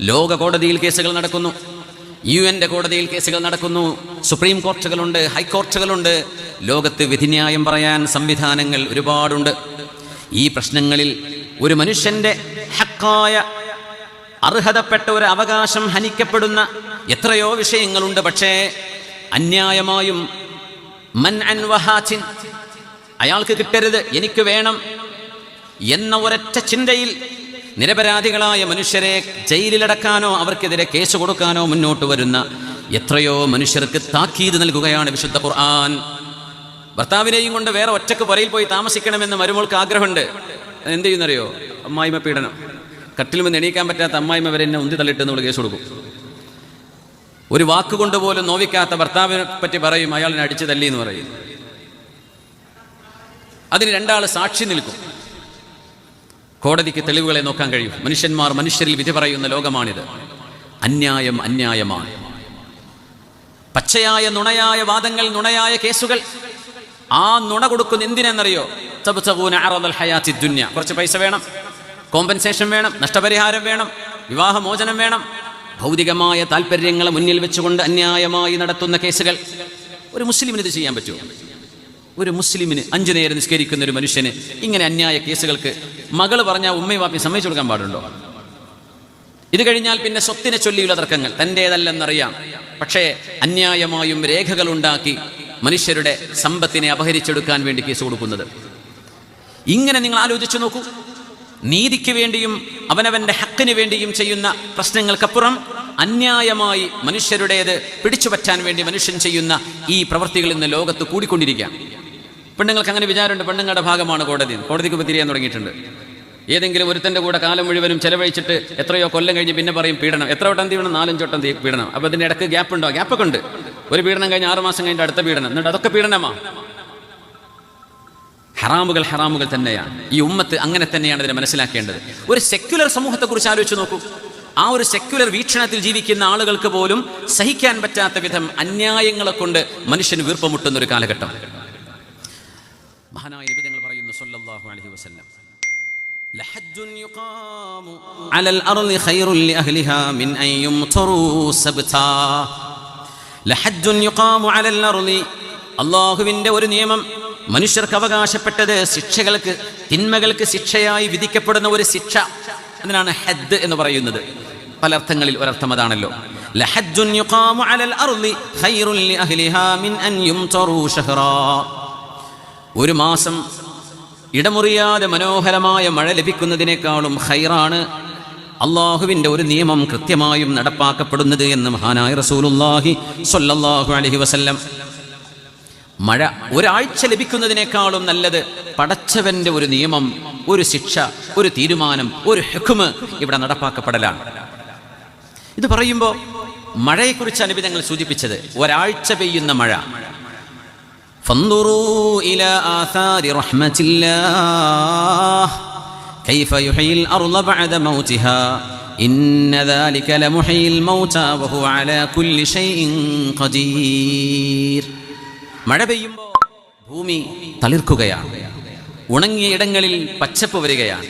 ലോക കോടതിയിൽ കേസുകൾ നടക്കുന്നു. യു എന്റെ കോടതിയിൽ കേസുകൾ നടക്കുന്നു. സുപ്രീം കോർട്ടുകളുണ്ട് ഹൈക്കോർട്ടുകളുണ്ട്. ലോകത്ത് വിധിന്യായം പറയാൻ സംവിധാനങ്ങൾ ഒരുപാടുണ്ട്. ഈ പ്രശ്നങ്ങളിൽ ഒരു മനുഷ്യന്റെ ഹക്കായ അർഹതപ്പെട്ട ഒരു അവകാശം ഹനിക്കപ്പെടുന്ന എത്രയോ വിഷയങ്ങളുണ്ട്. പക്ഷേ അന്യായമായും മൻ അൻവഹാച്ചിൻ അയാൾക്ക് കിട്ടരുത് എനിക്ക് വേണം എന്ന ഒരൊറ്റ ചിന്തയിൽ നിരപരാധികളായ മനുഷ്യരെ ജയിലിലടക്കാനോ അവർക്കെതിരെ കേസ് കൊടുക്കാനോ മുന്നോട്ട് വരുന്ന എത്രയോ മനുഷ്യർക്ക് താക്കീത് നൽകുകയാണ് വിശുദ്ധ ഖുർആൻ. ഭർത്താവിനെയും കൊണ്ട് വേറെ ഒറ്റയ്ക്ക് പുറയിൽ പോയി താമസിക്കണമെന്ന് മരുമോൾക്ക് ആഗ്രഹമുണ്ട്. എന്ത് ചെയ്യുന്നറിയോ? അമ്മായിമ പീഡനം. കട്ടിൽ നിന്ന് എണീക്കാൻ പറ്റാത്ത അമ്മായിമ വരെ എന്നെ ഉന്തി തള്ളിട്ട് നമ്മൾ കേസ് കൊടുക്കും. ഒരു വാക്കുകൊണ്ട് പോലും നോവിക്കാത്ത ഭർത്താവിനെ പറ്റി പറയും അയാളിനെ അടിച്ചു തല്ലി എന്ന് പറയും. അതിന് രണ്ടാൾ സാക്ഷി നിൽക്കും. കോടതിക്ക് തെളിവുകളെ നോക്കാൻ കഴിയും. മനുഷ്യന്മാർ മനുഷ്യരിൽ വിധി പറയുന്ന ലോകമാണിത്. അന്യായം അന്യായമാണ്. പച്ചയായ നുണയായ വാദങ്ങൾ നുണയായ കേസുകൾ ആ നുണ കൊടുക്കുന്ന എന്തിനെന്നറിയോ? ദുന്യ. കുറച്ച് പൈസ വേണം കോമ്പൻസേഷൻ വേണം നഷ്ടപരിഹാരം വേണം വിവാഹമോചനം വേണം. ഭൗതികമായ താല്പര്യങ്ങളെ മുന്നിൽ വെച്ചുകൊണ്ട് അന്യായമായി നടത്തുന്ന കേസുകൾ. ഒരു മുസ്ലിമിന് ഇത് ചെയ്യാൻ പറ്റുമോ? ഒരു മുസ്ലിമിന് അഞ്ചു നേരം നിസ്കരിക്കുന്ന ഒരു മനുഷ്യന് ഇങ്ങനെ അന്യായ കേസുകൾക്ക് മകൾ പറഞ്ഞാൽ ഉമ്മയും വാപ്പി സമ്മതിച്ചു കൊടുക്കാൻ പാടുണ്ടോ? ഇത് കഴിഞ്ഞാൽ പിന്നെ സ്വത്തിനെ ചൊല്ലിയുള്ള തർക്കങ്ങൾ. തന്റേതല്ലെന്നറിയാം പക്ഷേ അന്യായമായും രേഖകൾ ഉണ്ടാക്കി മനുഷ്യരുടെ സമ്പത്തിനെ അപഹരിച്ചെടുക്കാൻ വേണ്ടി കേസ് കൊടുക്കുന്നത്. ഇങ്ങനെ നിങ്ങൾ ആലോചിച്ചു നോക്കൂ. നീതിക്ക് വേണ്ടിയും അവനവന്റെ ഹക്കിന് വേണ്ടിയും ചെയ്യുന്ന പ്രശ്നങ്ങൾക്കപ്പുറം അന്യായമായി മനുഷ്യരുടേത് പിടിച്ചുപറ്റാൻ വേണ്ടി മനുഷ്യൻ ചെയ്യുന്ന ഈ പ്രവൃത്തികൾ ഇന്ന് ലോകത്ത് കൂടിക്കൊണ്ടിരിക്കാം പെണ്ണുങ്ങൾക്ക് അങ്ങനെ വിചാരമുണ്ട് പെണ്ണുങ്ങളുടെ ഭാഗമാണ് കോടതി. കോടതിക്ക് ഇപ്പോൾ തിരിയാൻ തുടങ്ങിയിട്ടുണ്ട്. ഏതെങ്കിലും ഒരുത്തന്റെ കൂടെ കാലം മുഴുവനും ചെലവഴിച്ചിട്ട് എത്രയോ കൊല്ലം കഴിഞ്ഞ് പിന്നെ പറയും പീഡനം. എത്ര വട്ടം തീവണം നാലഞ്ച് വട്ടം തീ പീഡനം. അപ്പോൾ അതിന്റെ ഇടയ്ക്ക് ഗ്യാപ്പ് ഉണ്ടോ? ഗ്യാപ്പൊക്കെ ഉണ്ട്. ഒരു പീഡനം കഴിഞ്ഞ് ആറ് മാസം കഴിഞ്ഞിട്ട് അടുത്ത പീഡനം. എന്നിട്ട് അതൊക്കെ പീഡനമാ. ഹറാമുകൾ ഹറാമുകൾ തന്നെയാണ്. ഈ ഉമ്മത്ത് അങ്ങനെ തന്നെയാണ് ഇതിനെ മനസ്സിലാക്കേണ്ടത്. ഒരു സെക്യുലർ സമൂഹത്തെക്കുറിച്ച് ആലോചിച്ച് നോക്കൂ. ആ ഒരു സെക്യുലർ വീക്ഷണത്തിൽ ജീവിക്കുന്ന ആളുകൾക്ക് പോലും സഹിക്കാൻ പറ്റാത്ത വിധം അന്യായങ്ങളെ കൊണ്ട് മനുഷ്യന് വീർപ്പമുട്ടുന്ന ഒരു കാലഘട്ടം. മഹാനായ നബി തങ്ങൾ പറയുന്നു സല്ലല്ലാഹു അലൈഹി വസല്ലം ലഹജ്ജുൻ യുഖാമു അലൽ അർളി ഖൈറുൽ ലിഅഹ്ലിഹാ മിൻ അൻ യുംതറൂ സബ്താ. ലഹജ്ജുൻ യുഖാമു അലൽ അർളി അല്ലാഹുവിന്റെ ഒരു നിയമം മനുഷ്യർക്ക് അവകാശപ്പെട്ടത് ശിക്ഷകൾക്ക് തിന്മകൾക്ക് ശിക്ഷയായി വിധിക്കപ്പെടുന്ന ഒരു ശിക്ഷ. അതിനാണ് ഹദ് എന്ന് പറയുന്നത്. പല അർത്ഥങ്ങളിൽ ഒരർത്ഥം അതാണല്ലോ. ലഹജ്ജുൻ യുഖാമു അലൽ അർളി ഖൈറുൽ ലിഅഹ്ലിഹാ മിൻ അൻ യുംതറൂ ഷഹ്റാ ഒരു മാസം ഇടമുറിയാതെ മനോഹരമായ മഴ ലഭിക്കുന്നതിനേക്കാളും ഹൈറാണ് അള്ളാഹുവിന്റെ ഒരു നിയമം കൃത്യമായും നടപ്പാക്കപ്പെടുന്നത് എന്ന് മഹാനായ റസൂലുല്ലാഹി സ്വല്ലല്ലാഹു അലൈഹി വസല്ലം. മഴ ഒരാഴ്ച ലഭിക്കുന്നതിനേക്കാളും നല്ലത് പടച്ചവന്റെ ഒരു നിയമം ഒരു ശിക്ഷ ഒരു തീരുമാനം ഒരു ഹെക്കുമ് ഇവിടെ നടപ്പാക്കപ്പെടലാണ്. ഇത് പറയുമ്പോൾ മഴയെക്കുറിച്ച് ഞങ്ങൾ സൂചിപ്പിച്ചത്. ഒരാഴ്ച പെയ്യുന്ന മഴ. فانظروا إلى آثار رحمة الله كيف يحيي الأرض بعد موتها إن ذلك لمحيي الموتى وهو على كل شيء قدير മഴ പെയ്യുമ്പോൾ ഭൂമി തളിർക്കുകയാണ് ഉണങ്ങിയ ഇടങ്ങളിൽ പച്ചപ്പ് വരികയാണ്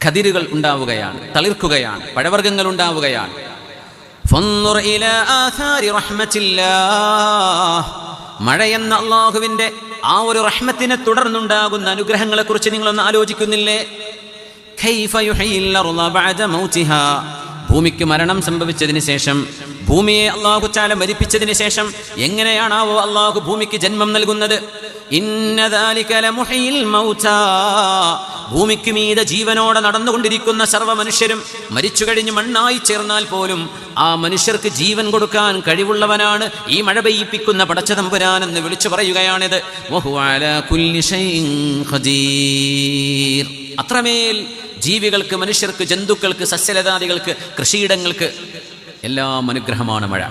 കതിരുകൾ ഉണ്ടാവുകയാണ് തളിർക്കുകയാണ് പഴവർഗ്ഗങ്ങൾ ഉണ്ടാവുകയാണ് മഴയെന്ന അള്ളാഹുവിന്റെ ആ ഒരു റഹ്മത്തിനെ തുടർന്നുണ്ടാകുന്ന അനുഗ്രഹങ്ങളെക്കുറിച്ച് നിങ്ങളൊന്ന് ആലോചിക്കുന്നില്ലേ? ഭൂമിക്ക് മരണം സംഭവിച്ചതിന് ശേഷം ഭൂമിയെ അള്ളാഹു ചാല മരിപ്പിച്ചതിന് ശേഷം എങ്ങനെയാണാവോ അള്ളാഹു ഭൂമിക്ക് ജന്മം നൽകുന്നത്. ഭൂമിക്ക് മീത ജീവനോടെ നടന്നുകൊണ്ടിരിക്കുന്ന സർവ മനുഷ്യരും മരിച്ചു കഴിഞ്ഞ് മണ്ണായി ചേർന്നാൽ പോലും ആ മനുഷ്യർക്ക് ജീവൻ കൊടുക്കാൻ കഴിവുള്ളവനാണ് ഈ മഴ പെയ്യിപ്പിക്കുന്ന പടച്ചതമ്പുരാൻ എന്ന് വിളിച്ചു പറയുകയാണിത്. അത്രമേൽ ജീവികൾക്ക് മനുഷ്യർക്ക് ജന്തുക്കൾക്ക് സസ്യലതാദികൾക്ക് കൃഷിയിടങ്ങൾക്ക് എല്ലാം അനുഗ്രഹമാണ് മഴ.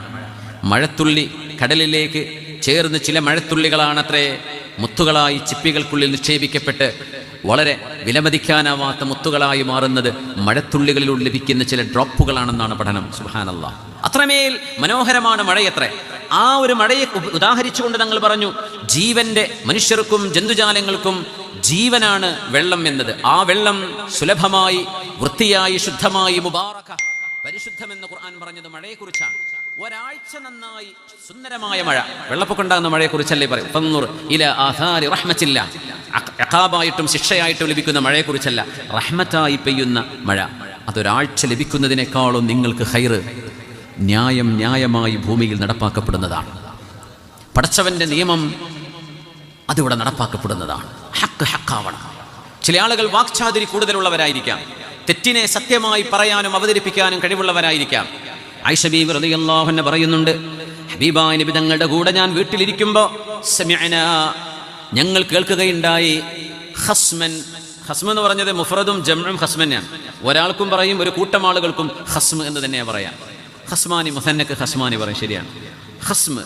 മഴത്തുള്ളി കടലിലേക്ക് ചേർന്ന് ചില മഴത്തുള്ളികളാണത്രേ മുത്തുകളായി ചിപ്പികൾക്കുള്ളിൽ നിക്ഷേപിക്കപ്പെട്ട് വളരെ വിലമതിക്കാനാവാത്ത മുത്തുകളായി മാറുന്നത് മഴത്തുള്ളികളിലൂടെ ലഭിക്കുന്ന ചില ഡ്രോപ്പുകളാണെന്നാണ് പഠനം. സുഹാനല്ല അത്രമേൽ മനോഹരമാണ് മഴയത്രേ. ആ ഒരു മഴയെ ഉദാഹരിച്ചുകൊണ്ട് തങ്ങൾ പറഞ്ഞു ജീവന്റെ മനുഷ്യർക്കും ജന്തുജാലങ്ങൾക്കും ജീവനാണ് വെള്ളം എന്നത്. ആ വെള്ളം സുലഭമായി വൃത്തിയായി ശുദ്ധമായി മുബാറക പരിശുദ്ധമെന്ന് ഖുർആൻ പറഞ്ഞത് മഴയെക്കുറിച്ചാണ്. ഒരാഴ്ച നന്നായി സുന്ദരമായ മഴ. വെള്ളപ്പൊക്കം ഉണ്ടാകുന്ന മഴയെക്കുറിച്ചല്ലേ പറയും? ഇല അഖാബായിട്ടും ശിക്ഷയായിട്ടും ലഭിക്കുന്ന മഴയെക്കുറിച്ചല്ല. റഹ്മത്തായി പെയ്യുന്ന മഴ. അതൊരാഴ്ച ലഭിക്കുന്നതിനേക്കാളും നിങ്ങൾക്ക് ഹൈറ് ന്യായം ന്യായമായി ഭൂമിയിൽ നടപ്പാക്കപ്പെടുന്നതാണ്. പടച്ചവന്റെ നിയമം അതിവിടെ നടപ്പാക്കപ്പെടുന്നതാണ്. ഹക്ക് ഹക്കാവണം. ചില ആളുകൾ വാക്ചാതിരി കൂടുതലുള്ളവരായിരിക്കാം. തെറ്റിനെ സത്യമായി പറയാനും അവതരിപ്പിക്കാനും കഴിവുള്ളവരായിരിക്കാം. ഐഷബി ഹൃദയല്ലാഹുന്നെ പറയുന്നുണ്ട് ഹബീബായ നബി തങ്ങളുടെ കൂടെ ഞാൻ വീട്ടിലിരിക്കുമ്പോൾ ഞങ്ങൾ കേൾക്കുകയുണ്ടായി ഹസ്മൻ ഹസ്മ എന്ന് പറഞ്ഞത് മുഫറദും ജംഉം ഹസ്മനാണ് ഒരാൾക്കും പറയും ഒരു കൂട്ടം ആളുകൾക്കും ഹസ്മ എന്ന് തന്നെയാണ് പറയാം. ഹസ്മാനി മുസന്നക്ക് ഹസ്മാനി പറയും ശരിയാണ്. ഹസ്മ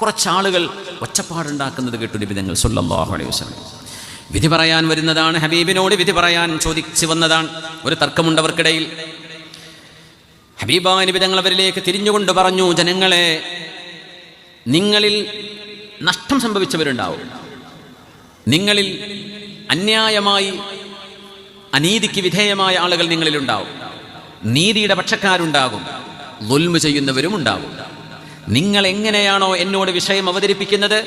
കുറച്ചാളുകൾ ഒച്ചപ്പാടുണ്ടാക്കുന്നത് കേട്ടു നിബിതങ്ങൾ സല്ലല്ലാഹു അലൈഹി വിധി പറയാൻ വരുന്നതാണ് ഹബീബിനോട് വിധി പറയാൻ ചോദിച്ചു വന്നതാണ്. ഒരു തർക്കമുണ്ടവർക്കിടയിൽ ഹബീബാ നിബിതങ്ങൾ അവരിലേക്ക് തിരിഞ്ഞുകൊണ്ട് പറഞ്ഞു ജനങ്ങളെ നിങ്ങളിൽ നഷ്ടം സംഭവിച്ചവരുണ്ടാവും. നിങ്ങളിൽ അന്യായമായി അനീതിക്ക് വിധേയമായ ആളുകൾ നിങ്ങളിലുണ്ടാവും. നീതിയുടെ പക്ഷക്കാരുണ്ടാകും. ലുൽമ് ചെയ്യുന്നവരും ഉണ്ടാകും നിങ്ങൾ എങ്ങനെയാണോ എന്നോട് വിഷയം അവതരിപ്പിക്കുന്നത്?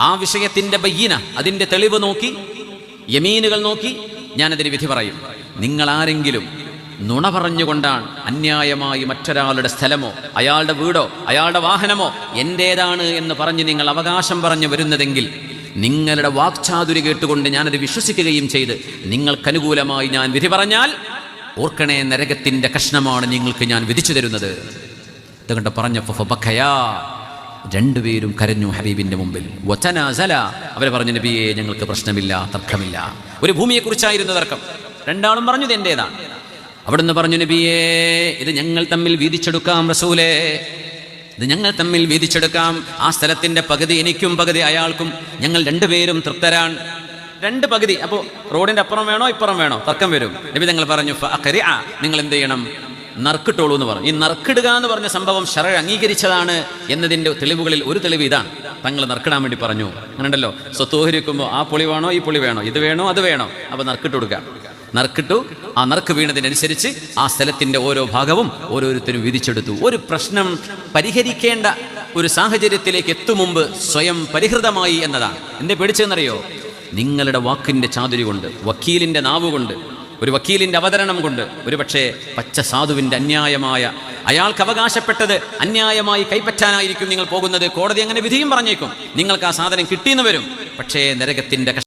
ആ വിഷയത്തിന്റെ ബയ്യന അതിന്റെ തെളിവ് നോക്കി യമീനുകൾ നോക്കി ഞാനതിന് വിധി പറയും. നിങ്ങൾ ആരെങ്കിലും നുണ പറഞ്ഞുകൊണ്ടാണ് അന്യായമായി മറ്റൊരാളുടെ സ്ഥലമോ അയാളുടെ വീടോ അയാളുടെ വാഹനമോ എന്റേതാണ് എന്ന് പറഞ്ഞ് നിങ്ങൾ അവകാശം പറഞ്ഞു വരുന്നതെങ്കിൽ നിങ്ങളുടെ വാക്ചാതുരി കേട്ടുകൊണ്ട് ഞാനത് വിശ്വസിക്കുകയും ചെയ്ത് നിങ്ങൾക്കനുകൂലമായി ഞാൻ വിധി പറഞ്ഞാൽ ഓർക്കണേ നരകത്തിന്റെ കഷ്ണമാണ് നിങ്ങൾക്ക് ഞാൻ വിധിച്ചു തരുന്നത്. ഇതുകൊണ്ട് പറഞ്ഞപ്പോൾ രണ്ടുപേരും കരഞ്ഞു ഹബീബിന്റെ മുമ്പിൽ. വച്ചനാസല അവർ പറഞ്ഞു നബിയെ ഞങ്ങൾക്ക് പ്രശ്നമില്ല തർക്കമില്ല. ഒരു ഭൂമിയെക്കുറിച്ചായിരുന്നു തർക്കം. രണ്ടാളും പറഞ്ഞു ഇത് എന്റെതാണ് അവിടുന്ന് പറഞ്ഞു നബിയേ ഇത് ഞങ്ങൾ തമ്മിൽ വീതിച്ചെടുക്കാം റസൂലേ. ഇത് ഞങ്ങൾ തമ്മിൽ വീതിച്ചെടുക്കാം. ആ സ്ഥലത്തിന്റെ പകുതി എനിക്കും പകുതി അയാൾക്കും. ഞങ്ങൾ രണ്ടുപേരും തൃപ്തരാണ്. രണ്ട് പകുതി. അപ്പോൾ റോഡിന്റെ അപ്പുറം വേണോ ഇപ്പുറം വേണോ? തർക്കം വരും. നബി തങ്ങൾ പറഞ്ഞു "ഫഅഖരിഅ, നിങ്ങൾ എന്ത് ചെയ്യണം? നറുക്കിട്ടോളൂ എന്ന് പറഞ്ഞു. ഈ നറുക്കിടുക എന്ന് പറഞ്ഞ സംഭവം ഷറ അംഗീകരിച്ചതാണ് എന്നതിന്റെ തെളിവുകളിൽ ഒരു തെളിവ് ഇതാണ്. തങ്ങൾ നറുക്കിടാൻ വേണ്ടി പറഞ്ഞു. അങ്ങനെയുണ്ടല്ലോ? സ്വത്തോഹരിക്കുമ്പോൾ സ്വത്ത് ആ പൊളി വേണോ ഈ പൊളി വേണോ? ഇത് വേണോ അത് വേണോ? അപ്പോൾ നറുക്കിട്ട് കൊടുക്കുക. നറുക്കിട്ടു. ആ നറുക്ക് വീണതിനനുസരിച്ച് ആ സ്ഥലത്തിന്റെ ഓരോ ഭാഗവും ഓരോരുത്തരും വിധിച്ചെടുത്തു. ഒരു പ്രശ്നം പരിഹരിക്കേണ്ട ഒരു സാഹചര്യത്തിലേക്ക് എത്തും മുമ്പ് സ്വയം പരിഹൃതമായി എന്നതാണ്. എന്റെ പേടിച്ചതെന്നറിയോ? നിങ്ങളുടെ വാക്കിന്റെ ചാതുരി കൊണ്ട് വക്കീലിന്റെ നാവ് കൊണ്ട് ഒരു വക്കീലിന്റെ അവതരണം കൊണ്ട് ഒരുപക്ഷെ പച്ച സാധുവിന്റെ അന്യായമായ അയാൾക്ക് അവകാശപ്പെട്ടത് അന്യായമായി കൈപ്പറ്റാനായിരിക്കും നിങ്ങൾ പോകുന്നത്. കോടതി അങ്ങനെ വിധിയും പറഞ്ഞേക്കും. നിങ്ങൾക്ക് ആ സാധനം കിട്ടിയെന്ന് വരും. പക്ഷേ നരകത്തിന്റെ